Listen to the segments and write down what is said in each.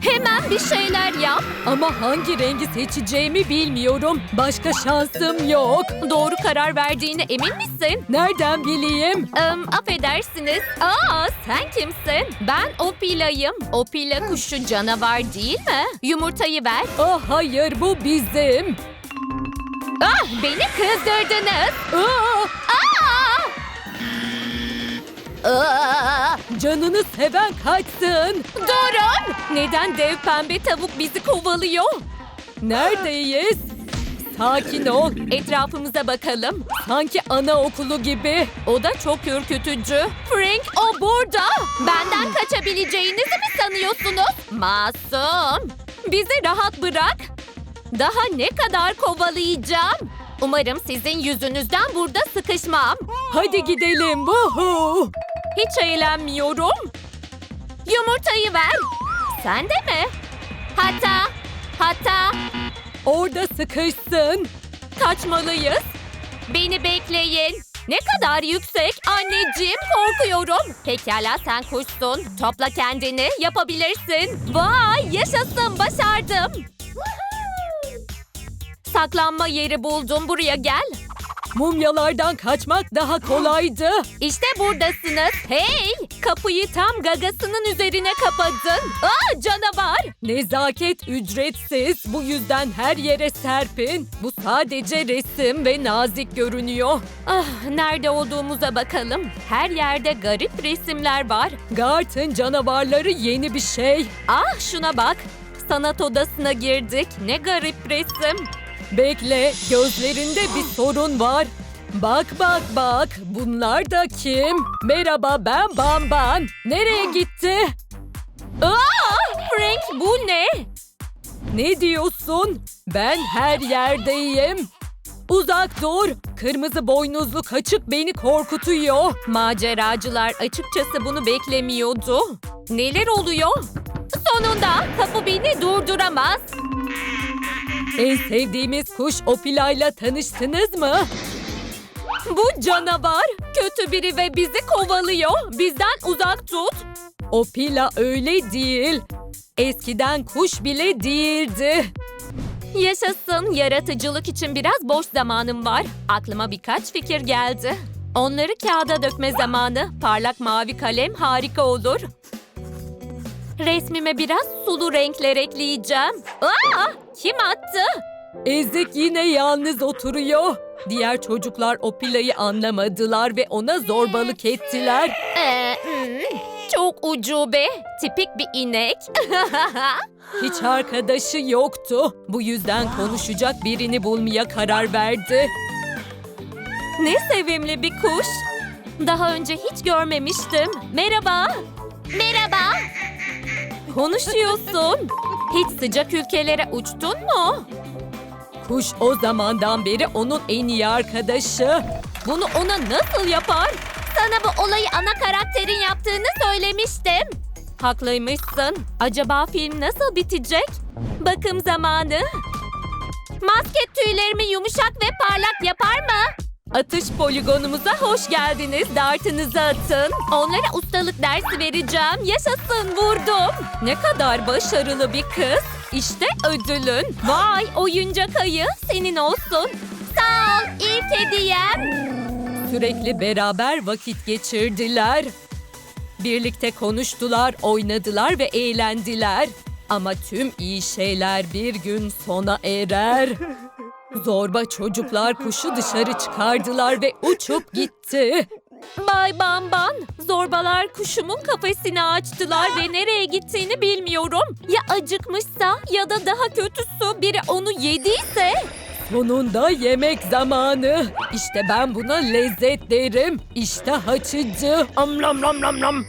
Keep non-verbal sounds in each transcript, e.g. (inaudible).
Hemen bir şeyler yap. Ama hangi rengi seçeceğimi bilmiyorum. Başka şansım yok. Doğru karar verdiğine emin misin? Nereden bileyim? Em, affedersiniz. Aa, sen kimsin? Ben Opila'yım. Opila kuşu canavar değil mi? Yumurtayı ver. Ah hayır bu bizim. Ah, beni kızdırdınız. Aa, Aa! Aa! canını seven kaçsın. Durun! Neden dev pembe tavuk bizi kovalıyor? Neredeyiz? Sakin ol. Etrafımıza bakalım. Sanki anaokulu gibi. O da çok ürkütücü. Frank o burada. Benden kaçabileceğinizi mi sanıyorsunuz? Masum. Bizi rahat bırak. Daha ne kadar kovalayacağım? Umarım sizin yüzünüzden burada sıkışmam. Hadi gidelim. Vuhu. Hiç eğlenmiyorum. Yumurtayı ver. Sen de mi? Hatta, hatta Orada sıkışsın. kaçmalıyız. Beni bekleyin. Ne kadar yüksek anneciğim korkuyorum. Pekala sen kuşsun. Topla kendini yapabilirsin. Vay yaşasın başardım. Saklanma yeri buldum buraya gel. Mumyalardan kaçmak daha kolaydı. İşte buradasınız. Hey kapıyı tam gagasının üzerine kapadın. Aa canavar. Nezaket ücretsiz. Bu yüzden her yere serpin. Bu sadece resim ve nazik görünüyor. Ah nerede olduğumuza bakalım. Her yerde garip resimler var. Gart'ın canavarları yeni bir şey. Ah şuna bak. Sanat odasına girdik. Ne garip resim. Bekle, gözlerinde bir sorun var. Bak bak bak, bunlar da kim? Merhaba ben Bamban. Nereye gitti? Aa, Frank bu ne? Ne diyorsun? Ben her yerdeyim. Uzak dur. Kırmızı boynuzlu kaçık beni korkutuyor. Maceracılar açıkçası bunu beklemiyordu. Neler oluyor? Sonunda kapı beni durduramaz. En sevdiğimiz kuş Opila'yla tanıştınız mı? Bu canavar kötü biri ve bizi kovalıyor. Bizden uzak tut. Opila öyle değil. Eskiden kuş bile değildi. Yaşasın yaratıcılık için biraz boş zamanım var. Aklıma birkaç fikir geldi. Onları kağıda dökme zamanı. Parlak mavi kalem harika olur. Resmime biraz sulu renkler ekleyeceğim. Aa, kim attı? Ezik yine yalnız oturuyor. Diğer çocuklar Opila'yı anlamadılar ve ona zorbalık ettiler. Ee, hmm, çok ucube. Tipik bir inek. (laughs) Hiç arkadaşı yoktu. Bu yüzden konuşacak birini bulmaya karar verdi. ne sevimli bir kuş. Daha önce hiç görmemiştim. Merhaba. Merhaba. Konuşuyorsun. (laughs) Hiç sıcak ülkelere uçtun mu? Kuş o zamandan beri onun en iyi arkadaşı. Bunu ona nasıl yapar? Sana bu olayı ana karakterin yaptığını söylemiştim. Haklıymışsın. Acaba film nasıl bitecek? Bakım zamanı. Maske tüylerimi yumuşak ve parlak yapar mı? Atış poligonumuza hoş geldiniz. Dartınızı atın. Onlara ustalık dersi vereceğim. Yaşasın vurdum. Ne kadar başarılı bir kız. İşte ödülün. Vay oyuncak ayı senin olsun. Sağ ol ilk hediyem. Sürekli beraber vakit geçirdiler. Birlikte konuştular, oynadılar ve eğlendiler. Ama tüm iyi şeyler bir gün sona erer. Zorba çocuklar kuşu dışarı çıkardılar ve uçup gitti. Bay Bamban, zorbalar kuşumun kafesini açtılar ve nereye gittiğini bilmiyorum. Ya acıkmışsa ya da daha kötüsü biri onu yediyse? Sonunda yemek zamanı. İşte ben buna lezzet derim. İşte açıcı. Am lam lam lam lam.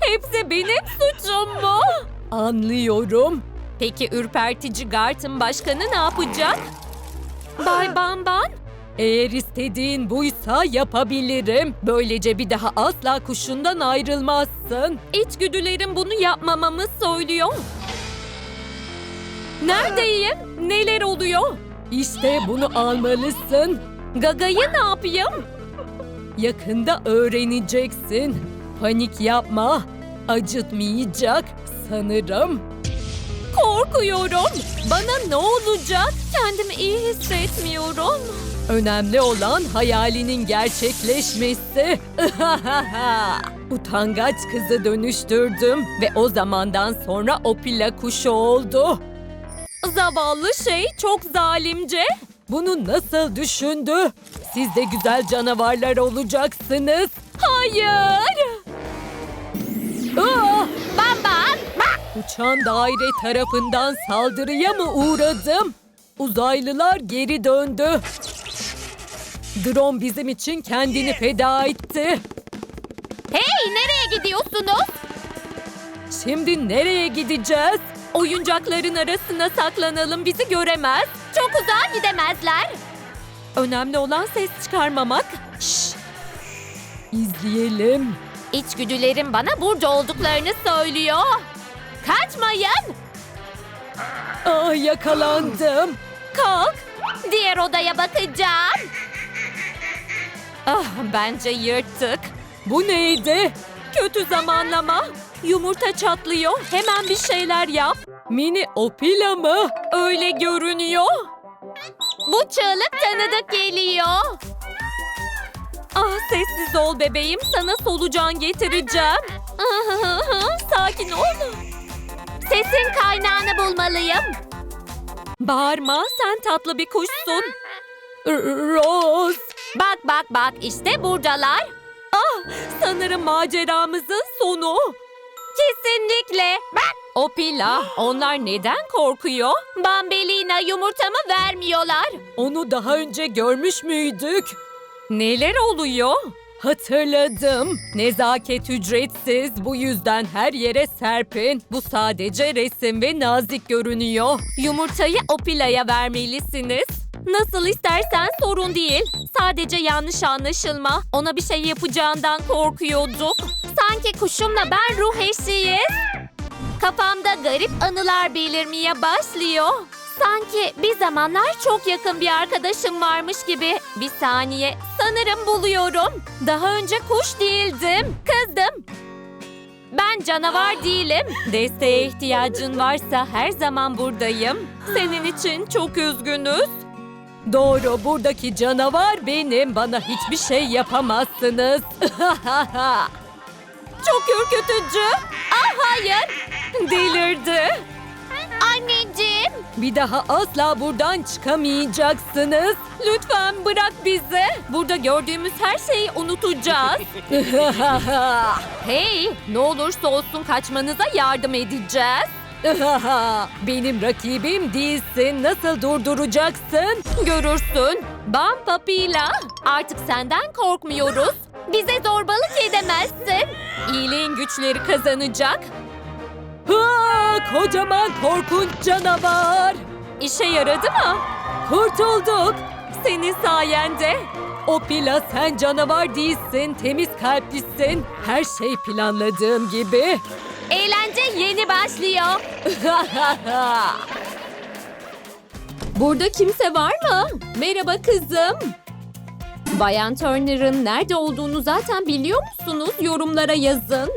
Hepsi benim suçum mu? Anlıyorum. Peki ürpertici Gart'ın başkanı ne yapacak? Bay Bamban, Eğer istediğin buysa yapabilirim. Böylece bir daha asla kuşundan ayrılmazsın. içgüdülerim bunu yapmamamı söylüyor. Neredeyim? Neler oluyor? İşte bunu almalısın. Gaga'yı ne yapayım? Yakında öğreneceksin. Panik yapma. Acıtmayacak sanırım. Korkuyorum. Bana ne olacak? Kendimi iyi hissetmiyorum. Önemli olan hayalinin gerçekleşmesi. (laughs) Utangaç kızı dönüştürdüm ve o zamandan sonra o pila kuşu oldu. Zavallı şey çok zalimce. Bunu nasıl düşündü? Siz de güzel canavarlar olacaksınız. Hayır. Aa! Bamba. Uçan daire tarafından saldırıya mı uğradım? Uzaylılar geri döndü. Drone bizim için kendini feda etti. Hey nereye gidiyorsunuz? Şimdi nereye gideceğiz? Oyuncakların arasına saklanalım bizi göremez. Çok uzağa gidemezler. Önemli olan ses çıkarmamak. Şşş. İzleyelim. İçgüdülerim bana burada olduklarını söylüyor. Kaçmayın. Ah yakalandım. Kalk. Diğer odaya bakacağım. Ah bence yırttık. Bu neydi? Kötü zamanlama. Yumurta çatlıyor. Hemen bir şeyler yap. Mini opila mı? Öyle görünüyor. Bu çığlık tanıdık geliyor. Ah sessiz ol bebeğim. Sana solucan getireceğim. (laughs) Sakin ol. Sesin kaynağını bulmalıyım. Bağırma sen tatlı bir kuşsun. Rose. Bak bak bak işte buradalar. Ah sanırım maceramızın sonu. Kesinlikle. Bak. Opila onlar neden korkuyor? Bambelina yumurtamı vermiyorlar. Onu daha önce görmüş müydük? Neler oluyor? Hatırladım. Nezaket ücretsiz. Bu yüzden her yere serpin. Bu sadece resim ve nazik görünüyor. Yumurtayı Opila'ya vermelisiniz. Nasıl istersen sorun değil. Sadece yanlış anlaşılma. Ona bir şey yapacağından korkuyorduk. Sanki kuşumla ben ruh eşiyiz. Kafamda garip anılar belirmeye başlıyor. Sanki bir zamanlar çok yakın bir arkadaşım varmış gibi. Bir saniye, sanırım buluyorum. Daha önce kuş değildim, kızdım. Ben canavar (gasps) değilim. Desteğe ihtiyacın varsa her zaman buradayım. Senin için çok üzgünüz. Doğru buradaki canavar benim. Bana hiçbir şey yapamazsınız. (laughs) Çok ürkütücü. Ah hayır. Delirdi. Anneciğim. Bir daha asla buradan çıkamayacaksınız. Lütfen bırak bizi. Burada gördüğümüz her şeyi unutacağız. (laughs) hey, ne olursa olsun kaçmanıza yardım edeceğiz. (laughs) Benim rakibim değilsin. Nasıl durduracaksın? Görürsün. Bam papila. Artık senden korkmuyoruz. Bize zorbalık edemezsin. İyiliğin güçleri kazanacak. Ha, kocaman korkunç canavar. İşe yaradı mı? Kurtulduk. Senin sayende. O pila sen canavar değilsin. Temiz kalplisin. Her şey planladığım gibi. Eğlence yeni başlıyor. (laughs) Burada kimse var mı? Merhaba kızım. Bayan Turner'ın nerede olduğunu zaten biliyor musunuz? Yorumlara yazın.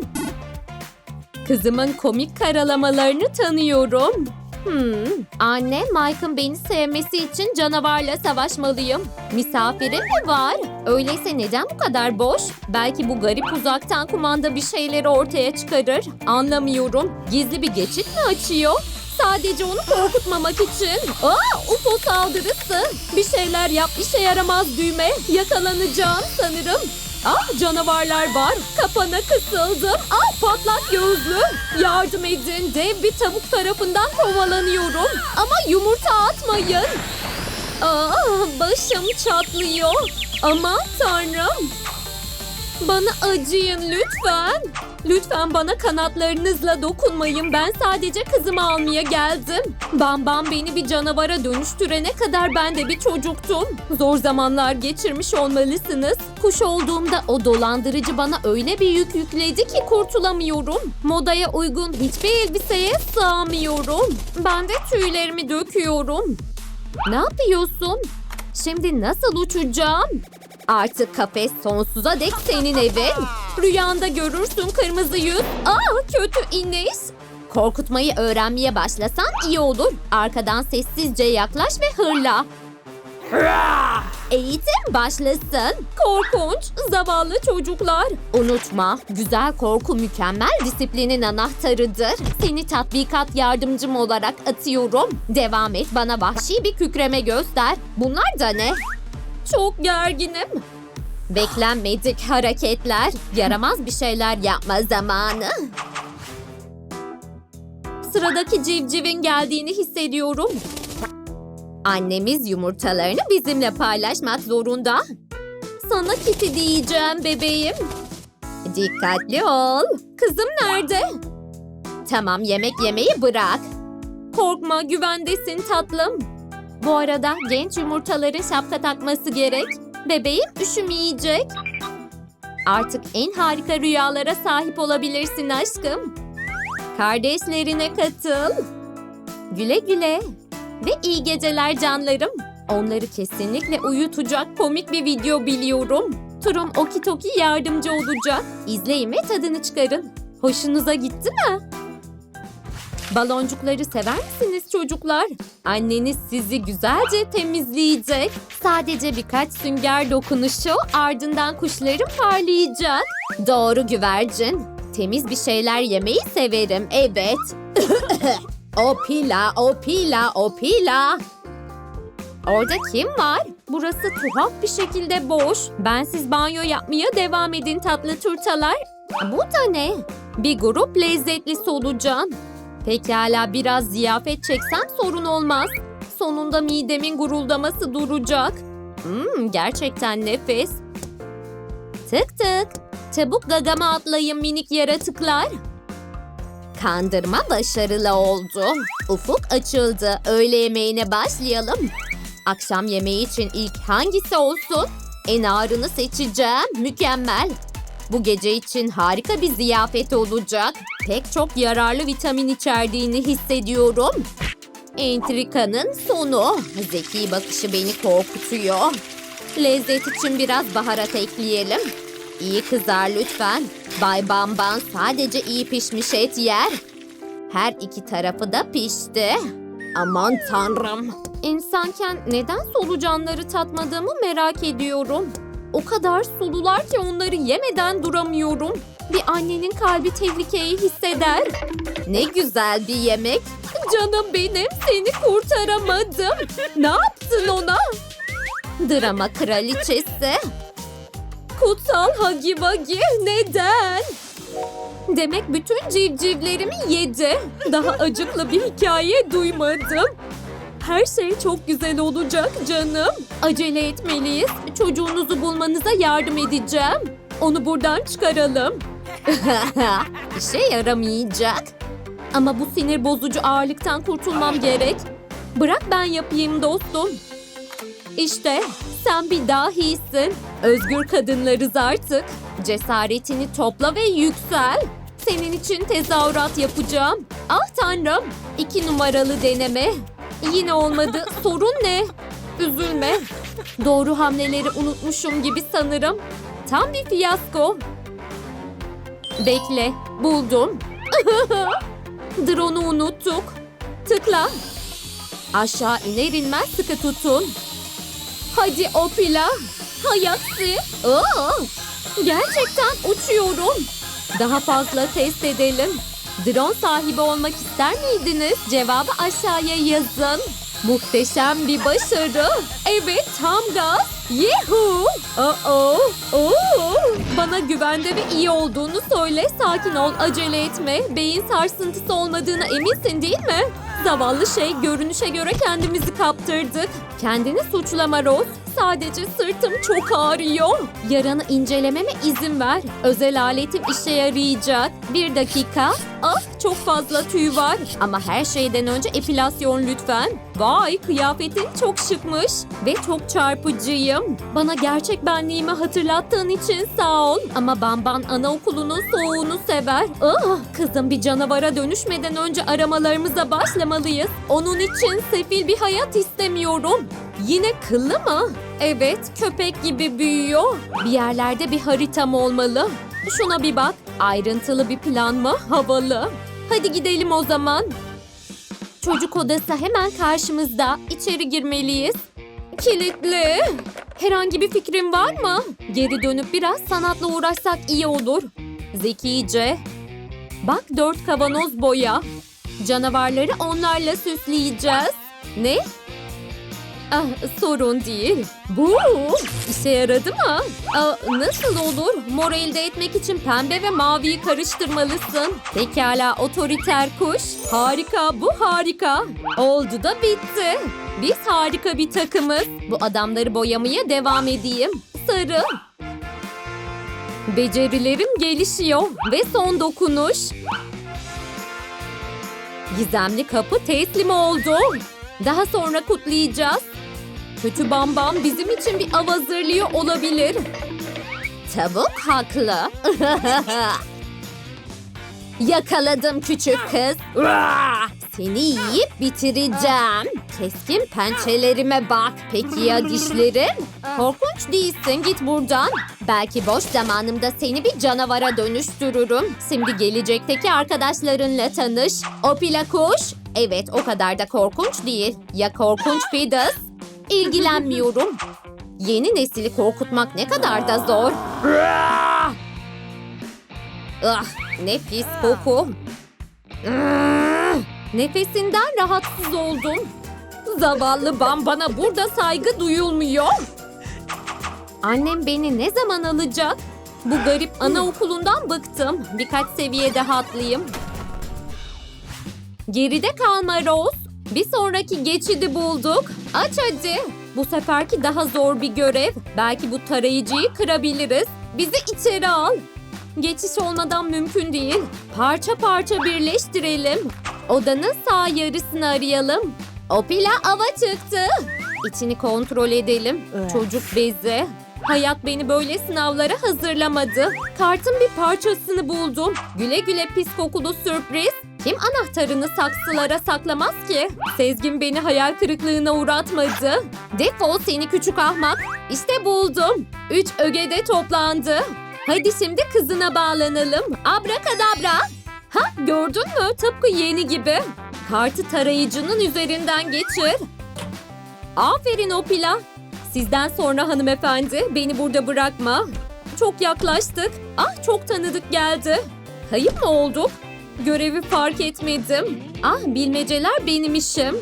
Kızımın komik karalamalarını tanıyorum. Hmm. Anne, Mike'ın beni sevmesi için canavarla savaşmalıyım. Misafirim mi var? Öyleyse neden bu kadar boş? Belki bu garip uzaktan kumanda bir şeyleri ortaya çıkarır. Anlamıyorum. Gizli bir geçit mi açıyor? Sadece onu korkutmamak için. Aa, UFO saldırısı. Bir şeyler yap, işe yaramaz düğme. Yakalanacağım sanırım. Ah canavarlar var. Kapana kısıldım. Ah patlak gözlü. Yardım edin. Dev bir tavuk tarafından kovalanıyorum. Ama yumurta atmayın. Ah başım çatlıyor. Aman tanrım. Bana acıyın lütfen. Lütfen bana kanatlarınızla dokunmayın. Ben sadece kızımı almaya geldim. Bam Bam beni bir canavara dönüştürene kadar ben de bir çocuktum. Zor zamanlar geçirmiş olmalısınız. Kuş olduğumda o dolandırıcı bana öyle bir yük yükledi ki kurtulamıyorum. Modaya uygun hiçbir elbiseye sığamıyorum. Ben de tüylerimi döküyorum. Ne yapıyorsun? Şimdi nasıl uçacağım? Artık kafes sonsuza dek senin evin. Rüyanda görürsün kırmızı yüz. Aa kötü iniş. Korkutmayı öğrenmeye başlasan iyi olur. Arkadan sessizce yaklaş ve hırla. Eğitim başlasın. Korkunç, zavallı çocuklar. Unutma, güzel korku mükemmel disiplinin anahtarıdır. Seni tatbikat yardımcım olarak atıyorum. Devam et, bana vahşi bir kükreme göster. Bunlar da ne? Çok gerginim. Beklenmedik hareketler. Yaramaz bir şeyler yapma zamanı. Sıradaki civcivin geldiğini hissediyorum. Annemiz yumurtalarını bizimle paylaşmak zorunda. Sana kiti diyeceğim bebeğim. Dikkatli ol. Kızım nerede? Tamam yemek yemeyi bırak. Korkma güvendesin tatlım. Bu arada genç yumurtaların şapka takması gerek. Bebeğim üşümeyecek. Artık en harika rüyalara sahip olabilirsin aşkım. Kardeşlerine katıl. Güle güle. Ve iyi geceler canlarım. Onları kesinlikle uyutacak komik bir video biliyorum. Turum Okitoki yardımcı olacak. İzleyin ve tadını çıkarın. Hoşunuza gitti mi? Baloncukları sever misiniz çocuklar? Anneniz sizi güzelce temizleyecek. Sadece birkaç sünger dokunuşu ardından kuşların parlayacak. Doğru güvercin. Temiz bir şeyler yemeyi severim, evet. (coughs) o pila, o pila, o pila. Orada kim var? Burası tuhaf bir şekilde boş. Bensiz banyo yapmaya devam edin tatlı turtalar. Bu da ne? Bir grup lezzetli solucan. Pekala biraz ziyafet çeksem sorun olmaz. Sonunda midemin guruldaması duracak. Hmm, gerçekten nefes. Tık tık. Çabuk gagama atlayın minik yaratıklar. Kandırma başarılı oldu. Ufuk açıldı. Öğle yemeğine başlayalım. Akşam yemeği için ilk hangisi olsun? En ağırını seçeceğim. Mükemmel. Bu gece için harika bir ziyafet olacak. Pek çok yararlı vitamin içerdiğini hissediyorum. Entrikanın sonu. Zeki bakışı beni korkutuyor. Lezzet için biraz baharat ekleyelim. İyi kızar lütfen. Bay Bamban sadece iyi pişmiş et yer. Her iki tarafı da pişti. Aman tanrım. İnsanken neden solucanları tatmadığımı merak ediyorum. O kadar sulular ki onları yemeden duramıyorum. Bir annenin kalbi tehlikeyi hisseder. Ne güzel bir yemek. Canım benim seni kurtaramadım. Ne yaptın ona? Drama kraliçesi. Kutsal Hagi Wagi neden? Demek bütün civcivlerimi yedi. Daha acıklı bir hikaye duymadım. Her şey çok güzel olacak canım. Acele etmeliyiz. Çocuğunuzu bulmanıza yardım edeceğim. Onu buradan çıkaralım. (laughs) İşe yaramayacak. Ama bu sinir bozucu ağırlıktan kurtulmam gerek. Bırak ben yapayım dostum. İşte sen bir dahisin. Özgür kadınlarız artık. Cesaretini topla ve yüksel. Senin için tezahürat yapacağım. Ah tanrım. İki numaralı deneme. Yine olmadı. Sorun ne? Üzülme. Doğru hamleleri unutmuşum gibi sanırım. Tam bir fiyasko. Bekle. Buldum. (laughs) Drone'u unuttuk. Tıkla. Aşağı iner inmez sıkı tutun. Hadi Opila. Hayaksi. Oo, gerçekten uçuyorum. Daha fazla test edelim. Drone sahibi olmak ister miydiniz? Cevabı aşağıya yazın. Muhteşem bir başarı. Evet tam gaz. Yuhu. Oh oh. Bana güvende ve iyi olduğunu söyle. Sakin ol, acele etme. Beyin sarsıntısı olmadığına eminsin değil mi? Zavallı şey görünüşe göre kendimizi kaptırdık. Kendini suçlama Rose. Sadece sırtım çok ağrıyor. Yaranı incelememe izin ver. Özel aletim işe yarayacak. Bir dakika. Ah çok fazla tüy var. Ama her şeyden önce epilasyon lütfen. Vay kıyafetin çok şıkmış. Ve çok çarpıcıyım. Bana gerçek benliğimi hatırlattığın için sağ ol. Ama Bamban anaokulunun soğuğunu sever. Ah kızım bir canavara dönüşmeden önce aramalarımıza başlamalıyız. Onun için sefil bir hayat istemiyorum. Yine kıllı mı? Evet, köpek gibi büyüyor. Bir yerlerde bir haritam olmalı. Şuna bir bak. Ayrıntılı bir plan mı? Havalı. Hadi gidelim o zaman. Çocuk odası hemen karşımızda. İçeri girmeliyiz. Kilitli. Herhangi bir fikrin var mı? Geri dönüp biraz sanatla uğraşsak iyi olur. Zekice. Bak dört kavanoz boya. Canavarları onlarla süsleyeceğiz. Ne? Ah, sorun değil. Bu işe yaradı mı? Aa, nasıl olur? Mor elde etmek için pembe ve maviyi karıştırmalısın. Pekala otoriter kuş. Harika bu harika. Oldu da bitti. Biz harika bir takımız. Bu adamları boyamaya devam edeyim. Sarı. Becerilerim gelişiyor ve son dokunuş. Gizemli kapı teslim oldu. Daha sonra kutlayacağız. Kötü Bambam bizim için bir av hazırlıyor olabilir. Tavuk haklı. (laughs) Yakaladım küçük kız. Seni yiyip bitireceğim. Keskin pençelerime bak. Peki ya dişlerim? Korkunç değilsin git buradan. Belki boş zamanımda seni bir canavara dönüştürürüm. Şimdi gelecekteki arkadaşlarınla tanış. Opila kuş. Evet o kadar da korkunç değil. Ya korkunç Fiddles? İlgilenmiyorum. Yeni nesili korkutmak ne kadar da zor. Ah, ne pis koku. Nefesinden rahatsız oldum. Zavallı Bam bana burada saygı duyulmuyor. Annem beni ne zaman alacak? Bu garip anaokulundan bıktım. Birkaç seviye daha. Geride kalma Rose. Bir sonraki geçidi bulduk. Aç hadi. Bu seferki daha zor bir görev. Belki bu tarayıcıyı kırabiliriz. Bizi içeri al. Geçiş olmadan mümkün değil. Parça parça birleştirelim. Odanın sağ yarısını arayalım. Opila ava çıktı. İçini kontrol edelim. Çocuk bezi. Hayat beni böyle sınavlara hazırlamadı. Kartın bir parçasını buldum. Güle güle pis kokulu sürpriz. Kim anahtarını saksılara saklamaz ki? Sezgin beni hayal kırıklığına uğratmadı. Defol seni küçük ahmak. İşte buldum. Üç ögede toplandı. Hadi şimdi kızına bağlanalım. Abrakadabra. Ha gördün mü? Tıpkı yeni gibi. Kartı tarayıcının üzerinden geçir. Aferin Opila. Sizden sonra hanımefendi beni burada bırakma. Çok yaklaştık. Ah çok tanıdık geldi. Kayıp mı olduk? Görevi fark etmedim. Ah bilmeceler benim işim.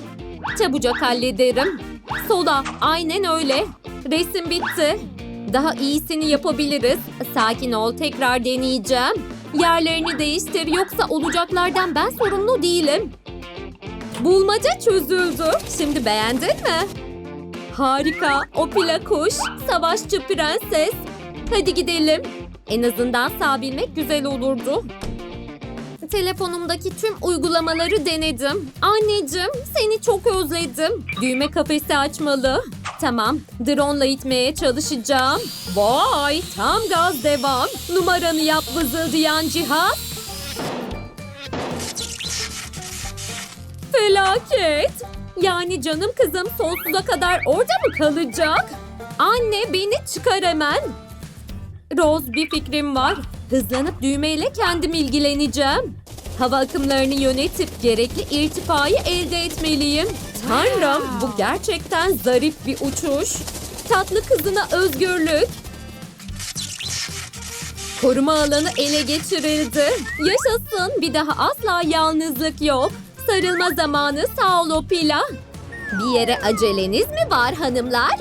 Çabucak hallederim. Sola aynen öyle. Resim bitti. Daha iyisini yapabiliriz. Sakin ol tekrar deneyeceğim. Yerlerini değiştir yoksa olacaklardan ben sorumlu değilim. Bulmaca çözüldü. Şimdi beğendin mi? Harika. Opila kuş. Savaşçı prenses. Hadi gidelim. En azından sağ bilmek güzel olurdu. Telefonumdaki tüm uygulamaları denedim. Anneciğim seni çok özledim. Düğme kafesi açmalı. Tamam, drone'la itmeye çalışacağım. Vay, tam gaz devam. Numaranı yap vızıldayan cihaz. Felaket. Yani canım kızım sonsuza kadar orada mı kalacak? Anne beni çıkar hemen. Rose bir fikrim var. Hızlanıp düğmeyle kendim ilgileneceğim. Hava akımlarını yönetip gerekli irtifayı elde etmeliyim. Tanrım bu gerçekten zarif bir uçuş. Tatlı kızına özgürlük. Koruma alanı ele geçirildi. Yaşasın bir daha asla yalnızlık yok. Sarılma zamanı sağ ol Opila. Bir yere aceleniz mi var hanımlar?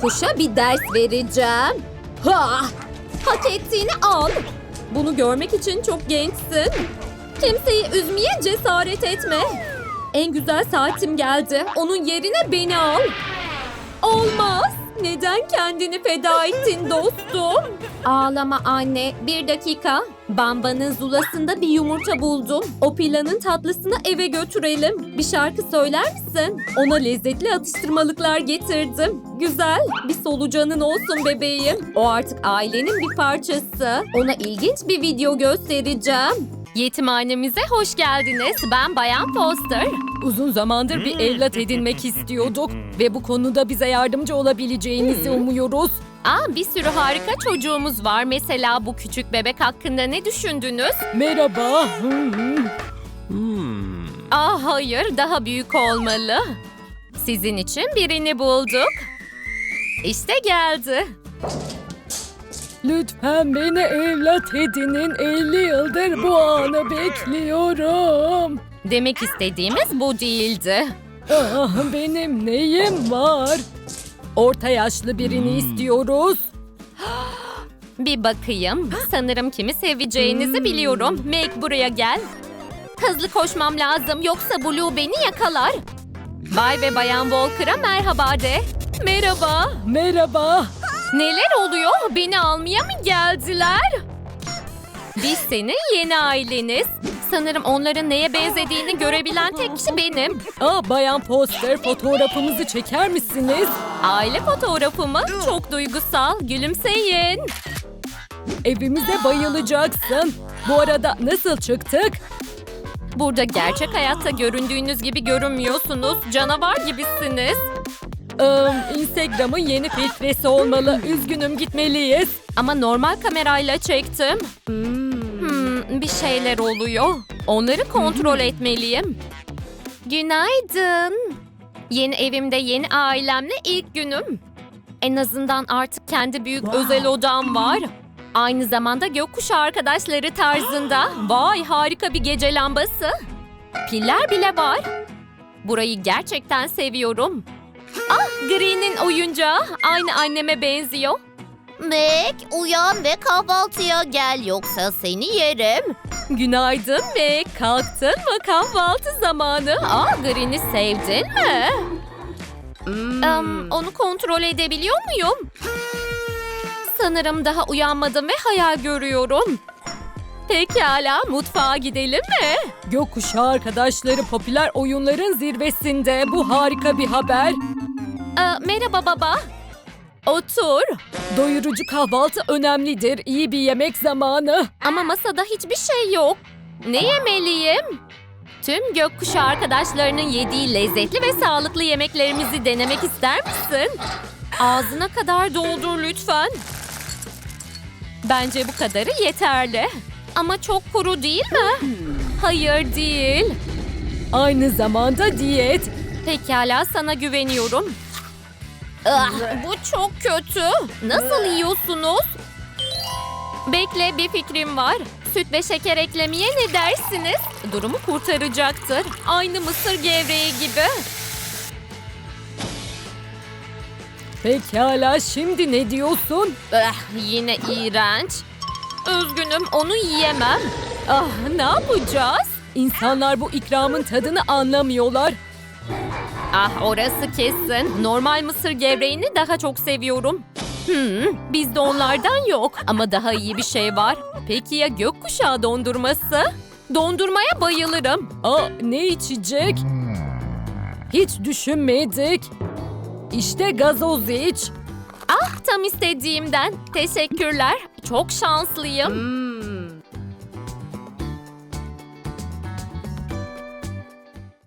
Kuşa bir ders vereceğim. Ha! Hak ettiğini al. Bunu görmek için çok gençsin. Kimseyi üzmeye cesaret etme. En güzel saatim geldi. Onun yerine beni al. Olmaz. Neden kendini feda ettin dostum? Ağlama anne. Bir dakika. Bamba'nın zulasında bir yumurta buldum. O planın tatlısını eve götürelim. Bir şarkı söyler misin? Ona lezzetli atıştırmalıklar getirdim. Güzel. Bir solucanın olsun bebeğim. O artık ailenin bir parçası. Ona ilginç bir video göstereceğim. Yetimhanemize hoş geldiniz. Ben Bayan Foster. Uzun zamandır bir evlat edinmek istiyorduk ve bu konuda bize yardımcı olabileceğinizi umuyoruz. Aa, bir sürü harika çocuğumuz var. Mesela bu küçük bebek hakkında ne düşündünüz? Merhaba. Hı. Ah hayır, daha büyük olmalı. Sizin için birini bulduk. İşte geldi. Lütfen beni evlat edinin 50 yıldır bu anı bekliyorum. Demek istediğimiz bu değildi. Ah benim neyim var? Orta yaşlı birini istiyoruz. Bir bakayım. Sanırım kimi seveceğinizi biliyorum. Meg buraya gel. Hızlı koşmam lazım yoksa Blue beni yakalar. Bay ve Bayan Walker'a merhaba de. Merhaba. Merhaba. Neler oluyor? Beni almaya mı geldiler? Biz senin yeni aileniz. Sanırım onların neye benzediğini görebilen tek kişi benim. Aa, bayan Poster fotoğrafımızı çeker misiniz? Aile fotoğrafı mı? Çok duygusal. Gülümseyin. Evimize bayılacaksın. Bu arada nasıl çıktık? Burada gerçek hayatta göründüğünüz gibi görünmüyorsunuz. Canavar gibisiniz. Ee, Instagram'ın yeni filtresi olmalı. Üzgünüm gitmeliyiz. Ama normal kamerayla çektim. Hmm, bir şeyler oluyor. Onları kontrol etmeliyim. Günaydın. Yeni evimde yeni ailemle ilk günüm. En azından artık kendi büyük özel odam var. Aynı zamanda gökkuşağı arkadaşları tarzında. (gasps) Vay harika bir gece lambası. Piller bile var. Burayı gerçekten seviyorum. Ah Green'in oyuncağı aynı anneme benziyor. Meg uyan ve kahvaltıya gel yoksa seni yerim. Günaydın ve kalktın mı kahvaltı zamanı? Aa Green'i sevdin mi? Em, onu kontrol edebiliyor muyum? Sanırım daha uyanmadım ve hayal görüyorum. Pekala mutfağa gidelim mi? Gökkuşağı arkadaşları popüler oyunların zirvesinde. Bu harika bir haber. Aa, merhaba baba. Otur. Doyurucu kahvaltı önemlidir. İyi bir yemek zamanı. Ama masada hiçbir şey yok. Ne yemeliyim? Tüm gökkuşağı arkadaşlarının yediği lezzetli ve sağlıklı yemeklerimizi denemek ister misin? Ağzına kadar doldur lütfen. Bence bu kadarı yeterli. Ama çok kuru değil mi? Hayır değil. Aynı zamanda diyet. Pekala sana güveniyorum. Ah, bu çok kötü. Nasıl yiyorsunuz? Bekle bir fikrim var. Süt ve şeker eklemeye ne dersiniz? Durumu kurtaracaktır. Aynı mısır gevreği gibi. Pekala şimdi ne diyorsun? Ah, yine iğrenç. Üzgünüm onu yiyemem. Ah, ne yapacağız? İnsanlar bu ikramın tadını anlamıyorlar. Ah orası kesin. Normal mısır gevreğini daha çok seviyorum. Hmm, bizde onlardan yok ama daha iyi bir şey var. Peki ya gökkuşağı dondurması? Dondurmaya bayılırım. Aa ne içecek? Hiç düşünmedik. İşte gazoz iç. Ah tam istediğimden. Teşekkürler. Çok şanslıyım.